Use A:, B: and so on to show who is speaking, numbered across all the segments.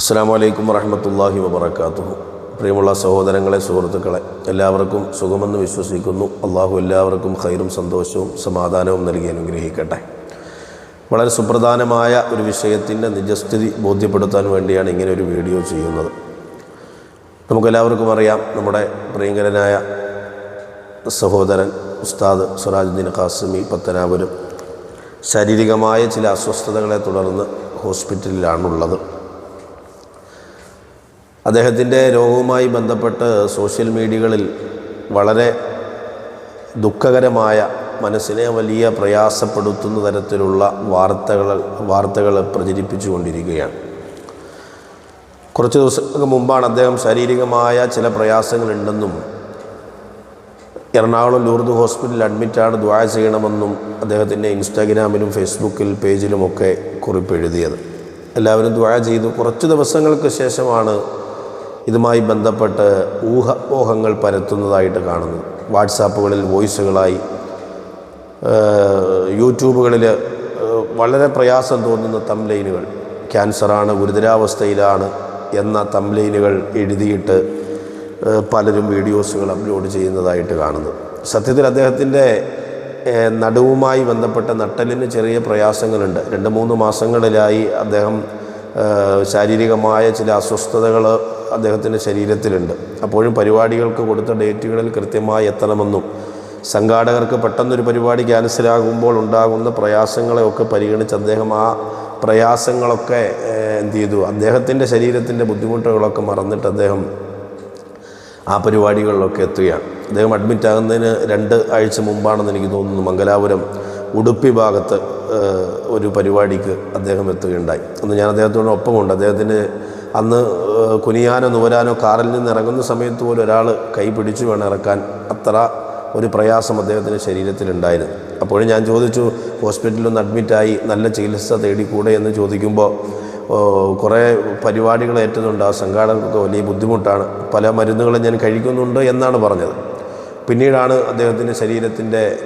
A: അസ്സാം വലൈക്കും വറഹമത്തല്ലാഹി വബർക്കാത്തു പ്രിയമുള്ള സഹോദരങ്ങളെ സുഹൃത്തുക്കളെ എല്ലാവർക്കും സുഖമെന്ന് വിശ്വസിക്കുന്നു. അള്ളാഹു എല്ലാവർക്കും ഖൈറും സന്തോഷവും സമാധാനവും നൽകി അനുഗ്രഹിക്കട്ടെ. വളരെ സുപ്രധാനമായ ഒരു വിഷയത്തിന്റെ നിജസ്ഥിതി ബോധ്യപ്പെടുത്താൻ വേണ്ടിയാണ് ഇങ്ങനെ ഒരു വീഡിയോ ചെയ്യുന്നത്. നമുക്കെല്ലാവർക്കും അറിയാം നമ്മുടെ പ്രിയങ്കരനായ സഹോദരൻ ഉസ്താദ് സുറാജുദ്ദീൻ ഖാസിമി പത്തനാപുരം ശാരീരികമായ ചില അസ്വസ്ഥതകളെ തുടർന്ന് ഹോസ്പിറ്റലിലാണുള്ളത്. അദ്ദേഹത്തിന്റെ രോഗവുമായി ബന്ധപ്പെട്ട് സോഷ്യൽ മീഡിയകളിൽ വളരെ ദുഃഖകരമായ മനസ്സിനെ വലിയ പ്രയാസപ്പെടുത്തുന്ന തരത്തിലുള്ള വാർത്തകൾ വാർത്തകൾ പ്രചരിപ്പിച്ചു കൊണ്ടിരിക്കുകയാണ്. കുറച്ച് ദിവസങ്ങൾക്ക് മുമ്പാണ് അദ്ദേഹം ശാരീരികമായ ചില പ്രയാസങ്ങളുണ്ടെന്നും എറണാകുളം ലൂർദ് ഹോസ്പിറ്റലിൽ അഡ്മിറ്റാണ് ദ്വാര ചെയ്യണമെന്നും അദ്ദേഹത്തിന്റെ ഇൻസ്റ്റാഗ്രാമിലും ഫേസ്ബുക്കിൽ പേജിലുമൊക്കെ കുറിപ്പ് എഴുതിയത്. എല്ലാവരും ദ്വാര ചെയ്തു. കുറച്ച് ദിവസങ്ങൾക്ക് ശേഷമാണ് ഇതുമായി ബന്ധപ്പെട്ട് ഊഹപോഹങ്ങൾ പരത്തുന്നതായിട്ട് കാണുന്നു. വാട്സാപ്പുകളിൽ വോയിസുകളായി യൂട്യൂബുകളിൽ വളരെ പ്രയാസം തോന്നുന്ന തംലൈനുകൾ ക്യാൻസറാണ് ഗുരുതരാവസ്ഥയിലാണ് എന്ന തംലൈനുകൾ എഴുതിയിട്ട് പലരും വീഡിയോസുകൾ അപ്ലോഡ് ചെയ്യുന്നതായിട്ട് കാണുന്നു. സത്യത്തിൽ അദ്ദേഹത്തിന്റെ നടുവുമായി ബന്ധപ്പെട്ട നട്ടലിന് ചെറിയ പ്രയാസങ്ങളുണ്ട്. രണ്ട് മൂന്ന് മാസങ്ങളിലായി അദ്ദേഹം ശാരീരികമായ ചില അസ്വസ്ഥതകൾ അദ്ദേഹത്തിന്റെ ശരീരത്തിലുണ്ട്. അപ്പോഴും പരിപാടികൾക്ക് കൊടുത്ത ഡേറ്റുകളിൽ കൃത്യമായി എത്തണമെന്നും സംഘാടകർക്ക് പെട്ടെന്നൊരു പരിപാടി ക്യാൻസലാകുമ്പോൾ ഉണ്ടാകുന്ന പ്രയാസങ്ങളെയൊക്കെ പരിഗണിച്ച് അദ്ദേഹം ആ പ്രയാസങ്ങളൊക്കെ എന്ത് ചെയ്തു അദ്ദേഹത്തിന്റെ ശരീരത്തിന്റെ ബുദ്ധിമുട്ടുകളൊക്കെ മറന്നിട്ട് അദ്ദേഹം ആ പരിപാടികളിലൊക്കെ എത്തുകയാണ്. അദ്ദേഹം അഡ്മിറ്റ് ആകുന്നതിന് രണ്ട് ആഴ്ച മുമ്പാണെന്ന് എനിക്ക് തോന്നുന്നു മംഗലാപുരം ഉടുപ്പി ഭാഗത്ത് ഒരു പരിപാടിക്ക് അദ്ദേഹം എത്തുകയുണ്ടായി. അന്ന് ഞാൻ അദ്ദേഹത്തോട് ഒപ്പമുണ്ട് അദ്ദേഹത്തിന് അന്ന് കുനിയാനോ നുവരാനോ കാറിൽ നിന്ന് ഇറങ്ങുന്ന സമയത്ത് പോലും ഒരാൾ കൈ പിടിച്ചു വേണം ഇറക്കാൻ. അത്ര ഒരു പ്രയാസം അദ്ദേഹത്തിന്റെ ശരീരത്തിലുണ്ടായിരുന്നു. അപ്പോഴും ഞാൻ ചോദിച്ചു ഹോസ്പിറ്റലിലൊന്ന് അഡ്മിറ്റായി നല്ല ചികിത്സ തേടിക്കൂടെ? എന്ന് ചോദിക്കുമ്പോൾ കുറേ പരിപാടികൾ ഏറ്റതുണ്ട്. ആ സംഘാടകർക്ക് വലിയ ബുദ്ധിമുട്ടാണ്. പല മരുന്നുകളും ഞാൻ കഴിക്കുന്നുണ്ട് എന്നാണ് പറഞ്ഞത്. പിന്നീടാണ് അദ്ദേഹത്തിന്റെ ശരീരത്തിന്റെ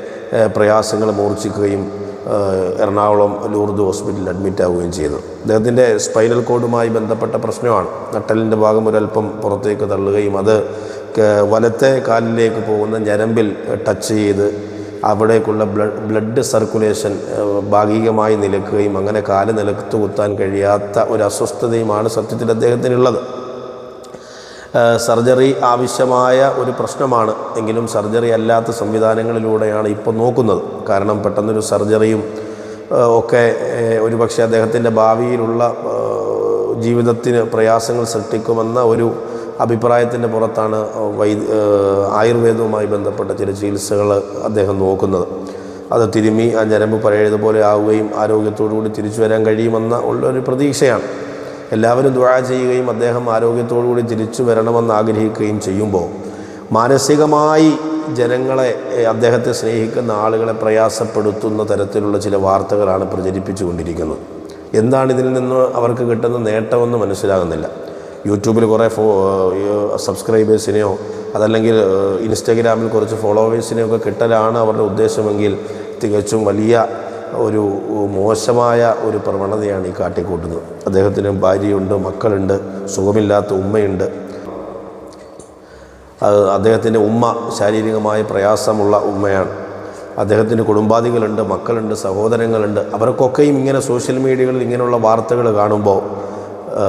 A: പ്രയാസങ്ങൾ മൂർച്ഛിക്കുകയും എറണാകുളം ലൂർദ് ഹോസ്പിറ്റലിൽ അഡ്മിറ്റ് ആവുകയും ചെയ്തു. അദ്ദേഹത്തിന്റെ സ്പൈനൽ കോഡുമായി ബന്ധപ്പെട്ട പ്രശ്നമാണ്. നട്ടലിന്റെ ഭാഗം ഒരല്പം പുറത്തേക്ക് തള്ളുകയും അത് വലത്തെ കാലിലേക്ക് പോകുന്ന ഞരമ്പിൽ ടച്ച് ചെയ്ത് അവിടേക്കുള്ള ബ്ലഡ് ബ്ലഡ് സർക്കുലേഷൻ ഭാഗികമായി നിലക്കുകയും അങ്ങനെ കാൽ നിലത്ത് കുത്താൻ കഴിയാത്ത ഒരു അസ്വസ്ഥതയുമാണ് സത്യത്തിൽ അദ്ദേഹത്തിനുള്ളത്. സർജറി ആവശ്യമായ ഒരു പ്രശ്നമാണ്. എങ്കിലും സർജറി അല്ലാത്ത സംവിധാനങ്ങളിലൂടെയാണ് ഇപ്പോൾ നോക്കുന്നത്. കാരണം പെട്ടെന്നൊരു സർജറിയും ഒക്കെ ഒരുപക്ഷെ അദ്ദേഹത്തിന്റെ ഭാവിയിലുള്ള ജീവിതത്തിന് പ്രയാസങ്ങൾ സൃഷ്ടിക്കുമെന്ന ഒരു അഭിപ്രായത്തിന്റെ പുറത്താണ് വൈ ആയുർവേദവുമായി ബന്ധപ്പെട്ട ചില ചികിത്സകൾ അദ്ദേഹം നോക്കുന്നത്. അത് തിരുമി ആ ഞരമ്പ് പഴയതുപോലെ ആവുകയും ആരോഗ്യത്തോടു കൂടി തിരിച്ചു വരാൻ കഴിയുമെന്ന ഉള്ളൊരു പ്രതീക്ഷയാണ്. എല്ലാവരും ദുഴ ചെയ്യുകയും അദ്ദേഹം ആരോഗ്യത്തോടു കൂടി തിരിച്ചു വരണമെന്ന് ആഗ്രഹിക്കുകയും ചെയ്യുമ്പോൾ മാനസികമായി ജനങ്ങളെ അദ്ദേഹത്തെ സ്നേഹിക്കുന്ന ആളുകളെ പ്രയാസപ്പെടുത്തുന്ന തരത്തിലുള്ള ചില വാർത്തകളാണ് പ്രചരിപ്പിച്ചു കൊണ്ടിരിക്കുന്നത് എന്താണ് ഇതിൽ നിന്ന് അവർക്ക് കിട്ടുന്ന നേട്ടമെന്ന് മനസ്സിലാകുന്നില്ല. യൂട്യൂബിൽ കുറേ ഫോ സബ്സ്ക്രൈബേഴ്സിനെയോ അതല്ലെങ്കിൽ ഇൻസ്റ്റഗ്രാമിൽ കുറച്ച് ഫോളോവേഴ്സിനെയോ ഒക്കെ കിട്ടലാണ് അവരുടെ ഉദ്ദേശമെങ്കിൽ തികച്ചും വലിയ ഒരു മോശമായ ഒരു പ്രവണതയാണ് ഈ കാട്ടിക്കൂട്ടുന്നത്. അദ്ദേഹത്തിന് ഭാര്യയുണ്ട് മക്കളുണ്ട് സുഖമില്ലാത്ത ഉമ്മയുണ്ട്. അദ്ദേഹത്തിന്റെ ഉമ്മ ശാരീരികമായ പ്രയാസമുള്ള ഉമ്മയാണ്. അദ്ദേഹത്തിന് കുടുംബാദികളുണ്ട് മക്കളുണ്ട് സഹോദരങ്ങളുണ്ട്. അവർക്കൊക്കെയും ഇങ്ങനെ സോഷ്യൽ മീഡിയകളിൽ ഇങ്ങനെയുള്ള വാർത്തകൾ കാണുമ്പോൾ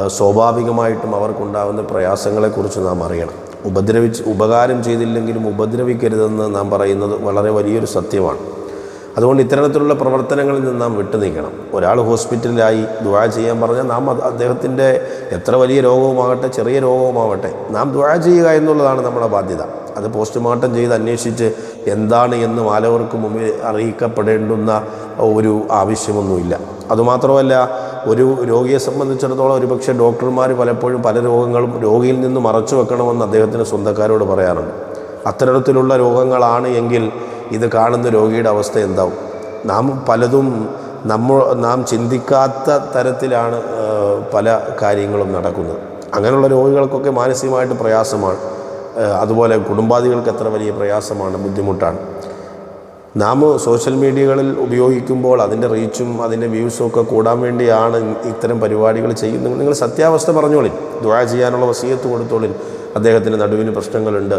A: സ്വാഭാവികമായിട്ടും അവർക്കുണ്ടാകുന്ന പ്രയാസങ്ങളെക്കുറിച്ച് നാം അറിയണം. ഉപദ്രവിച്ച് ഉപകാരം ചെയ്തില്ലെങ്കിലും ഉപദ്രവിക്കരുതെന്ന് നാം പറയുന്നത് വളരെ വലിയൊരു സത്യമാണ്. അതുകൊണ്ട് ഇത്തരത്തിലുള്ള പ്രവർത്തനങ്ങളിൽ നിന്ന് നാം വിട്ടു നിൽക്കണം. ഒരാൾ ഹോസ്പിറ്റലിലായി ദുആ ചെയ്യാൻ പറഞ്ഞാൽ നാം അദ്ദേഹത്തിന്റെ എത്ര വലിയ രോഗവുമാകട്ടെ ചെറിയ രോഗവുമാകട്ടെ നാം ദുആ ചെയ്യുക എന്നുള്ളതാണ് നമ്മുടെ ബാധ്യത. അത് പോസ്റ്റ്മോർട്ടം ചെയ്ത് അന്വേഷിച്ച് എന്താണ് എന്ന് മാലവർക്ക് മുമ്പിൽ അറിയിക്കപ്പെടേണ്ടുന്ന ഒരു ആവശ്യമൊന്നുമില്ല. അതുമാത്രമല്ല ഒരു രോഗിയെ സംബന്ധിച്ചിടത്തോളം ഒരുപക്ഷെ ഡോക്ടർമാർ പലപ്പോഴും പല രോഗങ്ങളും രോഗിയിൽ നിന്ന് മറച്ചു വെക്കണമെന്ന് അദ്ദേഹത്തിന്റെ സ്വന്തക്കാരോട് പറയാറുണ്ട്. അത്തരത്തിലുള്ള രോഗങ്ങളാണ് എങ്കിൽ ഇത് കാണുന്ന രോഗിയുടെ അവസ്ഥ എന്താവും? നാം പലതും നമ്മൾ നാം ചിന്തിക്കാത്ത തരത്തിലാണ് പല കാര്യങ്ങളും നടക്കുന്നത്. അങ്ങനെയുള്ള രോഗികൾക്കൊക്കെ മാനസികമായിട്ട് പ്രയാസമാണ്. അതുപോലെ കുടുംബാദികൾക്ക് എത്ര വലിയ പ്രയാസമാണ് ബുദ്ധിമുട്ടാണ്. നാം സോഷ്യൽ മീഡിയകളിൽ ഉപയോഗിക്കുമ്പോൾ അതിന്റെ റീച്ചും അതിന്റെ വ്യൂസും ഒക്കെ കൂടാൻ വേണ്ടിയാണ് ഇത്തരം പരിപാടികൾ ചെയ്യുന്നത്. നിങ്ങൾ സത്യാവസ്ഥ പറഞ്ഞോളി. ദ്വാ ചെയ്യാനുള്ള വസീയത്ത് കൊടുത്തോളിൽ അദ്ദേഹത്തിന്റെ നടുവിന് പ്രശ്നങ്ങളുണ്ട്.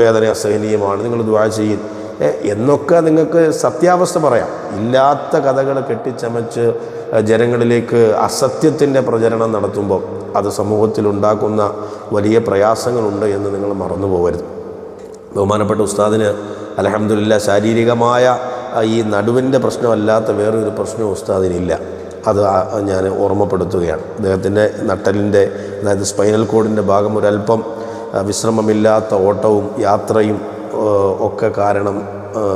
A: വേദന അസഹനീയമാണ് നിങ്ങൾ ദ്വാ ചെയ്യും. എന്നൊക്കെ നിങ്ങൾക്ക് സത്യാവസ്ഥ പറയാം. ഇല്ലാത്ത കഥകൾ കെട്ടിച്ചമച്ച് ജനങ്ങളിലേക്ക് അസത്യത്തിന്റെ പ്രചരണം നടത്തുമ്പോൾ അത് സമൂഹത്തിലുണ്ടാക്കുന്ന വലിയ പ്രയാസങ്ങളുണ്ട് എന്ന് നിങ്ങൾ മറന്നു പോകരുത്. ബഹുമാനപ്പെട്ട ഉസ്താദിന് അലഹമില്ല ശാരീരികമായ ഈ നടുവിന്റെ പ്രശ്നമല്ലാത്ത വേറൊരു പ്രശ്നവും ഉസ്താദിനില്ല. അത് ഞാൻ ഓർമ്മപ്പെടുത്തുകയാണ്. അദ്ദേഹത്തിന്റെ നട്ടലിന്റെ അതായത് സ്പൈനൽ കോഡിന്റെ ഭാഗം ഒരല്പം വിശ്രമമില്ലാത്ത ഓട്ടവും യാത്രയും ഒക്കെ കാരണം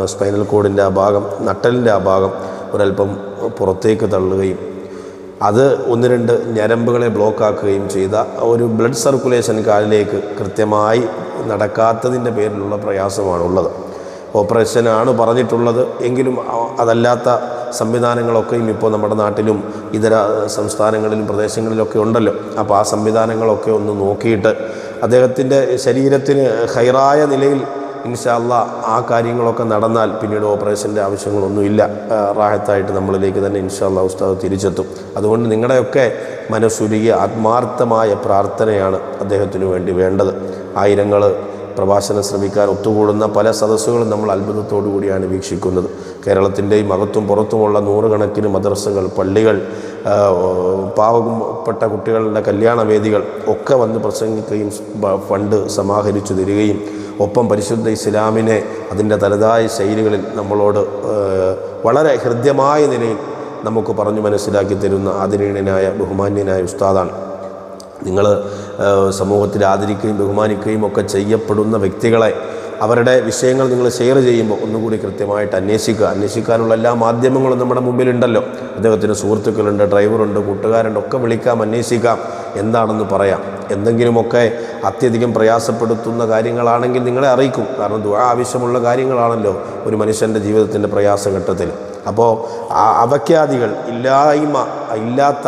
A: സ്പൈനൽ കോഡിന്റെ ആ ഭാഗം നട്ടലിന്റെ ആ ഭാഗം ഒരല്പം പുറത്തേക്ക് തള്ളുകയും അത് ഒന്ന് രണ്ട് ഞരമ്പുകളെ ബ്ലോക്കാക്കുകയും ചെയ്ത ഒരു ബ്ലഡ് സർക്കുലേഷൻ കാലിലേക്ക് കൃത്യമായി നടക്കാത്തതിന്റെ പേരിലുള്ള പ്രയാസമാണുള്ളത്. ഓപ്പറേഷനാണ് പറഞ്ഞിട്ടുള്ളത്. എങ്കിലും അതല്ലാത്ത സംവിധാനങ്ങളൊക്കെയും ഇപ്പോൾ നമ്മുടെ നാട്ടിലും ഇതര സംസ്ഥാനങ്ങളിലും പ്രദേശങ്ങളിലൊക്കെ ഉണ്ടല്ലോ. അപ്പോൾ ആ സംവിധാനങ്ങളൊക്കെ ഒന്ന് നോക്കിയിട്ട് അദ്ദേഹത്തിന്റെ ശരീരത്തിന് ഹൈറായ നിലയിൽ ഇൻഷാല്ല ആ കാര്യങ്ങളൊക്കെ നടന്നാൽ പിന്നീട് ഓപ്പറേഷന്റെ ആവശ്യങ്ങളൊന്നുമില്ല. റാഹത്തായിട്ട് നമ്മളിലേക്ക് തന്നെ ഇൻഷാല്ല ഉസ്താദ് തിരിച്ചെത്തും. അതുകൊണ്ട് നിങ്ങളുടെയൊക്കെ മനസ്സുരുകിയ ആത്മാർത്ഥമായ പ്രാർത്ഥനയാണ് അദ്ദേഹത്തിനു വേണ്ടി വേണ്ടത്. ആയിരങ്ങൾ പ്രഭാഷണം ശ്രമിക്കാൻ ഒത്തുകൂടുന്ന പല സദസ്സുകളും നമ്മൾ അത്ഭുതത്തോടു കൂടിയാണ് വീക്ഷിക്കുന്നത്. കേരളത്തിന്റെയും അകത്തും പുറത്തുമുള്ള നൂറുകണക്കിന് മദ്രസകൾ പള്ളികൾ പാവപ്പെട്ട കുട്ടികളുടെ കല്യാണ വേദികൾ ഒക്കെ വന്ന് പ്രസംഗിക്കുകയും ഫണ്ട് സമാഹരിച്ചു തരികയും ഒപ്പം പരിശുദ്ധ ഇസ്ലാമിനെ അതിന്റെ തനതായ ശൈലികളിൽ നമ്മളോട് വളരെ ഹൃദ്യമായ നിലയിൽ നമുക്ക് പറഞ്ഞു മനസ്സിലാക്കി തരുന്ന ആദരണീയനായ ബഹുമാന്യനായ ഉസ്താദാണ്. നിങ്ങൾ സമൂഹത്തിൽ ആദരിക്കുകയും ബഹുമാനിക്കുകയും ഒക്കെ ചെയ്യപ്പെടുന്ന വ്യക്തികളെ അവരുടെ വിഷയങ്ങൾ നിങ്ങൾ ഷെയർ ചെയ്യുമ്പോൾ ഒന്നുകൂടി കൃത്യമായിട്ട് അന്വേഷിക്കുക. അന്വേഷിക്കാനുള്ള എല്ലാ മാധ്യമങ്ങളും നമ്മുടെ മുമ്പിലുണ്ടല്ലോ. അദ്ദേഹത്തിന് സുഹൃത്തുക്കളുണ്ട് ഡ്രൈവറുണ്ട് കൂട്ടുകാരുണ്ട് ഒക്കെ വിളിക്കാം അന്വേഷിക്കാം. എന്താണെന്ന് പറയാം. എന്തെങ്കിലുമൊക്കെ അത്യധികം പ്രയാസപ്പെടുത്തുന്ന കാര്യങ്ങളാണെങ്കിൽ നിങ്ങളെ അറിയിക്കും. കാരണം ദുആ ആവശ്യമുള്ള കാര്യങ്ങളാണല്ലോ ഒരു മനുഷ്യന്റെ ജീവിതത്തിന്റെ പ്രയാസഘട്ടത്തിൽ അപ്പോൾ അവഖ്യാദികൾ ഇല്ലായ്മ ഇല്ലാത്ത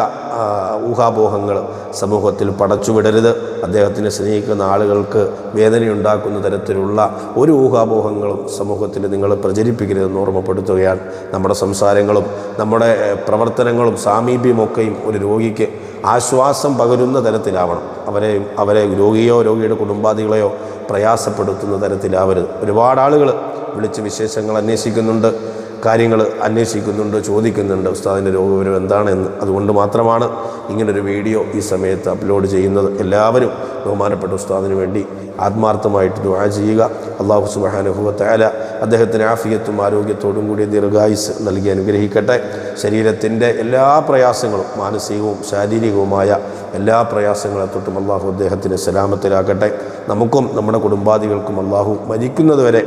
A: ഊഹാപോഹങ്ങൾ സമൂഹത്തിൽ പടച്ചുവിടരുത്. അദ്ദേഹത്തിനെ സ്നേഹിക്കുന്ന ആളുകൾക്ക് വേദനയുണ്ടാക്കുന്ന തരത്തിലുള്ള ഒരു ഊഹാപോഹങ്ങളും സമൂഹത്തിൽ നിങ്ങൾ പ്രചരിപ്പിക്കരുതെന്ന് ഓർമ്മപ്പെടുത്തുകയാണ്. നമ്മുടെ സംസാരങ്ങളും നമ്മുടെ പ്രവർത്തനങ്ങളും സാമീപ്യമൊക്കെയും ഒരു രോഗിക്ക് ആശ്വാസം പകരുന്ന തരത്തിലാവണം. അവരെ അവരെ രോഗിയോ രോഗിയുടെ കുടുംബാദികളെയോ പ്രയാസപ്പെടുത്തുന്ന തരത്തിലാവരുത്. ഒരുപാട് ആളുകൾ വിളിച്ച് വിശേഷങ്ങൾ അന്വേഷിക്കുന്നുണ്ട് കാര്യങ്ങൾ അന്വേഷിക്കുന്നുണ്ട് ചോദിക്കുന്നുണ്ട് ഉസ്താദിന്റെ രോഗവിവരം എന്താണെന്ന്. അതുകൊണ്ട് മാത്രമാണ് ഇങ്ങനൊരു വീഡിയോ ഈ സമയത്ത് അപ്ലോഡ് ചെയ്യുന്നത്. എല്ലാവരും ബഹുമാനപ്പെട്ട ഉസ്താദിന് വേണ്ടി ആത്മാർത്ഥമായിട്ട് ദുആ ചെയ്യുക. അള്ളാഹു സുബാനുഭവത്തായ അദ്ദേഹത്തിന് ആഫിയത്തും ആരോഗ്യത്തോടും കൂടി ദീർഘായുസ് നൽകി അനുഗ്രഹിക്കട്ടെ. ശരീരത്തിന്റെ എല്ലാ പ്രയാസങ്ങളും മാനസികവും ശാരീരികവുമായ എല്ലാ പ്രയാസങ്ങളെ തൊട്ടും അള്ളാഹു അദ്ദേഹത്തിന് സലാമത്തിലാക്കട്ടെ നമുക്കും നമ്മുടെ കുടുംബാദികൾക്കും അള്ളാഹു മരിക്കുന്നതുവരെ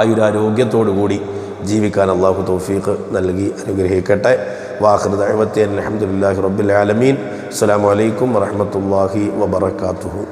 A: ആയുരാരോഗ്യത്തോടു കൂടി ജീവിക്കാൻ അള്ളാഹു തൗഫീഖ് നൽകി അനുഗ്രഹിക്കട്ടെ. വാഹൃദ അഹമ്മത്തി അലഹമുല്ലാഹി റബ്ബിൽ ആലമീൻ അസ്സാം വലൈക്കും വറഹമത്തല്ലാഹി വബർക്കാത്തുഹു